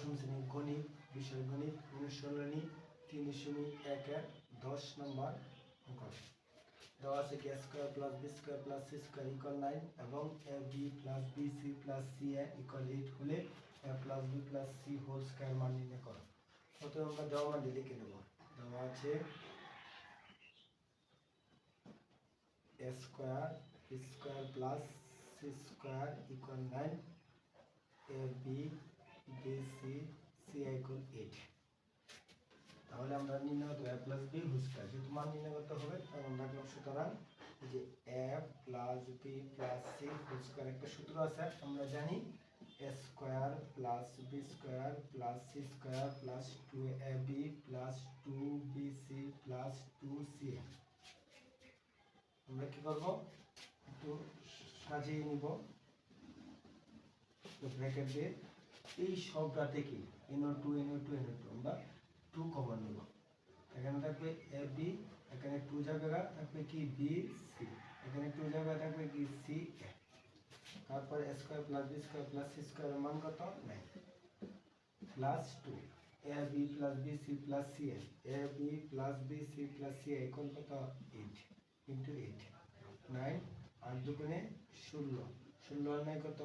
দশম শ্রেণি গণিত বিষয় গণিত অনুশীলনী তিন দশমিক এক এক, দশ নম্বর অঙ্ক দেওয়া আছে কে square plus B square plus C square equal nine এবং A B plus B C plus C A equal eight হলে A plus B plus C whole square মান নির্ণয় করো। প্রথমে আমরা দেওয়া মানটি লিখে নেব। দেওয়া আছে A square B square plus C square equal nine A B B C C তাহলে আমরা নির্ণয় করব A plus B whole square যেহেতু মান নির্ণয় করতে হবে আমরা রাখলাম সুতরাং যে A plus B plus C whole square একটা সূত্র আছে, আমরা জানি square plus B square plus C square plus two A B plus two B C plus two C আমরা কি করব? একটু সাজিয়ে নিব। ব্র্যাকেট দিয়ে। এই সবটা থেকে এনও টু এনও টু এনও টু আমরা টু কমন নেব। এখানে থাকবে এ বি এখানে টু জায়গা থাকবে কি বি সি এখানে টু জায়গা থাকবে কি সি এ তারপরে square plus B square plus C square মান কত? Nine plus two A B plus B C plus C A A B plus B C plus C A equal কত? Eight into eight nine আর দুগুণে ষোলো। ষোলো নয় কত?